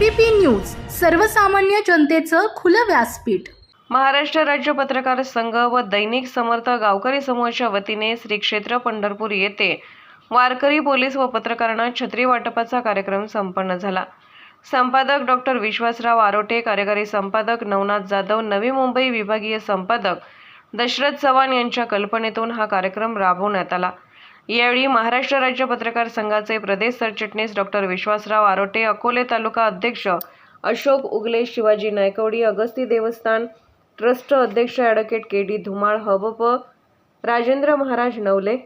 ABP news सर्वसामान्य जनतेचं खुलं व्यासपीठ. महाराष्ट्र राज्य पत्रकार संघ व दैनिक समर्थ गावकरी समूहाच्या वतीने श्री क्षेत्र पंढरपूर येथे वारकरी पोलीस व पत्रकारांना छत्री वाटपाचा कार्यक्रम संपन्न झाला. संपादक डॉक्टर विश्वासराव आरोटे कार्यकारी संपादक नवनाथ जाधव नवी मुंबई विभागीय संपादक दशरथ चव्हाण यांच्या कल्पनेतून हा कार्यक्रम राबवण्यात आला. यावेळी महाराष्ट्र राज्य पत्रकार संघाचे प्रदेश सरचिटणीस डॉक्टर विश्वासराव आरोटे अकोले तालुका अध्यक्ष अशोक उगले शिवाजी नायकवडी अगस्ती देवस्थान ट्रस्ट अध्यक्ष ॲडव्होकेट के डी धुमाळ हबप राजेंद्र महाराज नवले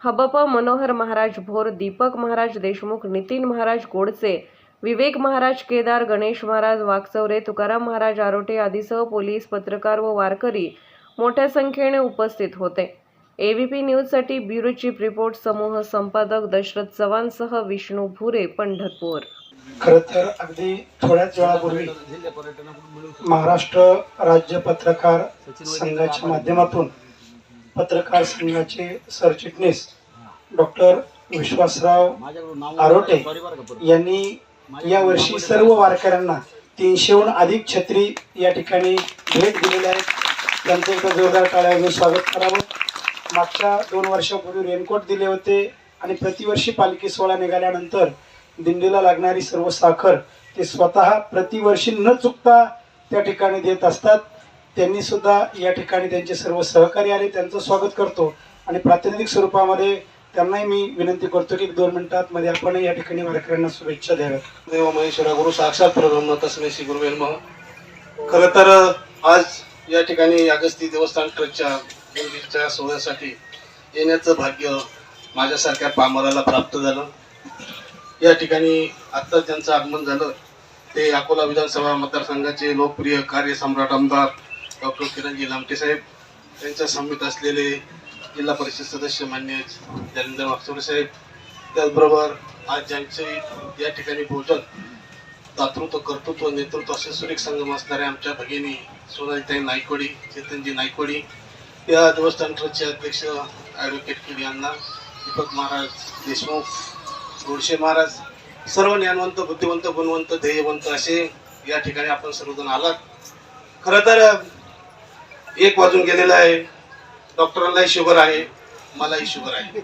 हबप मनोहर महाराज भोर दीपक महाराज देशमुख नितीन महाराज गोडसे विवेक महाराज केदार गणेश महाराज वाकचौरे तुकाराम महाराज आरोटे आदीसह पोलीस पत्रकार व वारकरी मोठ्या संख्येने उपस्थित होते. एबीपी न्यूजसाठी ब्युरो चीफ रिपोर्ट समूह संपादक दशरथ चव्हाणसह विष्णू भुरे पंढरपूर. खर तर अगदी थोड्याच वेळापूर्वी महाराष्ट्र राज्य पत्रकार संघाच्या माध्यमातून पत्रकार संघाचे सरचिटणीस डॉक्टर विश्वासराव आरोटे यांनी यावर्षी सर्व वारकऱ्यांना तीनशेहून अधिक छत्री या ठिकाणी भेट दिलेल्या आहेत त्यांचं एकदा जोरदार टाळ्यांनी स्वागत करावं. मागच्या दोन वर्षापूर्वी रेनकोट दिले होते आणि प्रतिवर्षी पालखी सोहळा निघाल्यानंतर दिंडीला लागणारी सर्व साखर ते स्वतः प्रतिवर्षी न चुकता त्या ठिकाणी देत असतात. त्यांनी सुद्धा या ठिकाणी त्यांचे सर्व सहकारी आले त्यांचं स्वागत करतो आणि प्रातिनिधिक स्वरूपामध्ये त्यांनाही मी विनंती करतो की दोन मिनिटात मध्ये आपण या ठिकाणी वारकऱ्यांना शुभेच्छा द्याव्यात. देव महेश्वरा गुरु साक्षात परब्रह्म तस्मै श्री गुरुवेल नमः. खरं तर आज या ठिकाणी अगस्ती देवस्थान ट्रस्टच्या दिंडीच्या सोहळ्यासाठी येण्याचं भाग्य माझ्यासारख्या पामराला प्राप्त झालं. या ठिकाणी आत्ता ज्यांचं आगमन झालं ते अकोला विधानसभा मतदारसंघाचे लोकप्रिय कार्यसम्राट आमदार डॉक्टर किरणजी लामटे साहेब त्यांच्या समित असलेले जिल्हा परिषद सदस्य मान्य जालिंदर वागचौरे साहेब त्याचबरोबर आज ज्यांचे या ठिकाणी भोजन दातृत्व कर्तृत्व नेतृत्व असे सुरेख संगम असणाऱ्या आमच्या भगिनी सोनालीताई नायकोडी चेतनजी नायकोडी या देवस्थान ट्रस्टचे अध्यक्ष advocate K D Anna Deepak Maharaj Deshmukh Godshe Maharaj सर्व ज्ञानवंत बुद्धिवंत गुणवंत ध्येयवंत असे या ठिकाणी आपण सर्वजण आलात. खरं तर एक वाजून गेलेला आहे. डॉक्टरांनाही शुगर आहे मलाही शुगर आहे.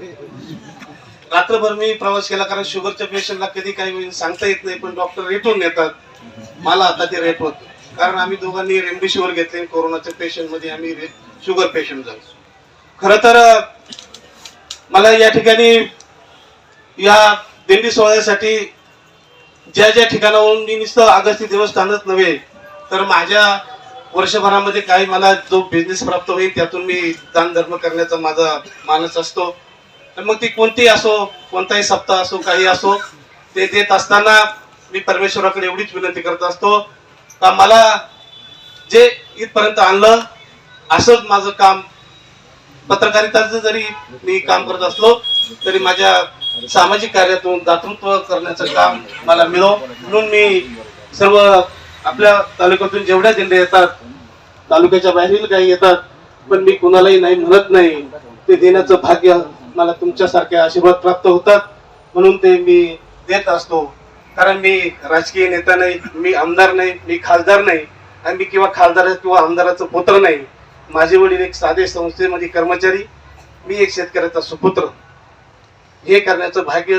रात्रभर मी प्रवास केला कारण शुगरच्या पेशंटला कधी काही सांगता येत नाही पण डॉक्टर रेटून नेतात मला आता ते रेट होत. कारण आम्ही दोघांनी रेमडेसिवीर घेतले कोरोनाच्या पेशंटमध्ये आम्ही रेट शुगर पेशंट झालो. खर तर मला या ठिकाणी या दिंडी सोहळ्यासाठी ज्या ज्या ठिकाणाहून मी नुसतं अगस्ती देवस्थानच नव्हे तर माझ्या वर्षभरामध्ये काही मला जो बिझनेस प्राप्त होईल त्यातून मी दान धर्म करण्याचा माझा मानस असतो. तर मग ती कोणती असो कोणताही सप्ताह असो काही असो ते देत असताना मी परमेश्वराकडे एवढीच विनंती करत असतो का मला जे इथपर्यंत आणलं असंच माझं काम पत्रकारिताचं जरी मी काम करत असलो तरी माझ्या सामाजिक कार्यातून दातृत्व करण्याचं काम मला मिळो. म्हणून मी सर्व आपल्या तालुक्यातून जेवढ्या दिंड्या येतात तालुक्याच्या बाहेरील काही येतात पण मी कुणालाही नाही म्हणत नाही. ते देण्याचं भाग्य मला तुमच्यासारख्या आशीर्वाद प्राप्त होतात. म्हणून ते मी देत असतो. कारण मी राजकीय नेता नाही मी आमदार नाही मी खासदार नाही. आणि मी किंवा खासदार किंवा आमदाराचं पुत्र नाही. माझे वडील एक साधे संस्थेमध्ये कर्मचारी मी एक शेतकऱ्याचा सुपुत्र. हे करण्याचं भाग्य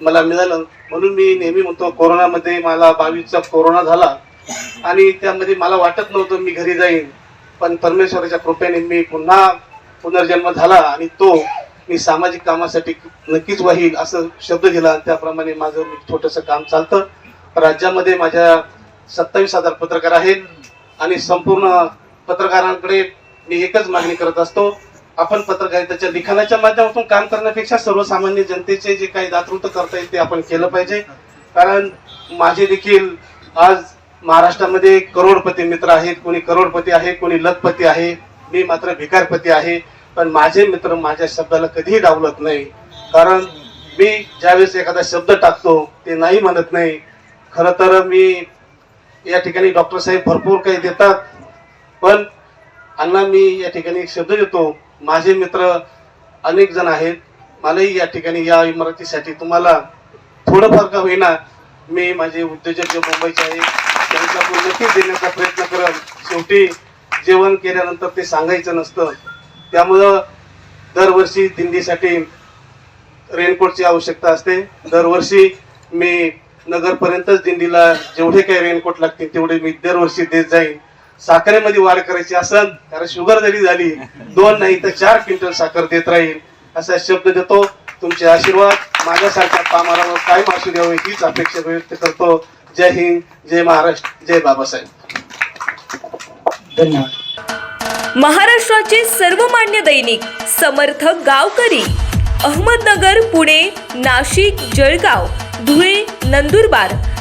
मला मिळालं. म्हणून मी नेहमी म्हणतो कोरोनामध्ये मला बावीसचा कोरोना झाला आणि त्यामध्ये मला वाटत नव्हतं मी घरी जाईन. पण परमेश्वराच्या कृपेने मी पुन्हा पुनर्जन्म झाला आणि तो मी सामाजिक कामासाठी नक्कीच वाहील असं शब्द दिला. त्याप्रमाणे माझं मी छोटंसं काम चालतं. राज्यामध्ये माझ्या सत्तावीस हजार पत्रकार आहेत आणि संपूर्ण पत्रकारांकडे मी एकच मागणी करत असतो आपण पत्रकारितेच्या लिखाणाच्या माध्यमातून काम करण्यापेक्षा सर्वसामान्य जनतेचे जे काही दातृत्व करता येईल ते आपण केलं पाहिजे. कारण माझे देखील आज महाराष्ट्रामध्ये करोडपती मित्र आहेत कोणी करोडपती आहे कोणी लखपती आहे मी मात्र भिकारपती आहे. पण माझे मित्र माझ्या शब्दाला कधीही डावलत नाही. कारण मी ज्यावेळेस एखादा शब्द टाकतो ते नाही म्हणत नाही. खरं तर मी या ठिकाणी डॉक्टर साहेब भरपूर काही देतात पण अण्णा मी या ठिकाणी एक शब्द देतो. माझे मित्र अनेक जण आहेत. मलाही या ठिकाणी या इमारतीसाठी तुम्हाला थोडंफार का होईना मी माझे उद्योजक जे मुंबईचे आहे त्यांच्याकडून नक्कीच देण्याचा प्रयत्न करेन शेवटी जेवण केल्यानंतर ते सांगायचं नसतं. त्यामुळं दरवर्षी दिंडीसाठी रेनकोटची आवश्यकता असते. दरवर्षी मी नगरपर्यंतच दिंडीला जेवढे काही रेनकोट लागतील तेवढे मी दरवर्षी देत जाईन. साखरेमध्ये वाढ करायची असेल कारण शुगर जरी झाली दोन नाही तर चार क्विंटल साखर देत राहील. असा शब्द देतो. तुमचे आशीर्वाद माझ्यासारख्या कामाला कायम असू द्यावे हीच अपेक्षा व्यक्त करतो. जय हिंद जय महाराष्ट्र जय बाबासाहेब. धन्यवाद. महाराष्ट्राचे सर्वमान्य दैनिक समर्थ गावकरी अहमदनगर पुणे नाशिक जळगाव धुळे नंदुरबार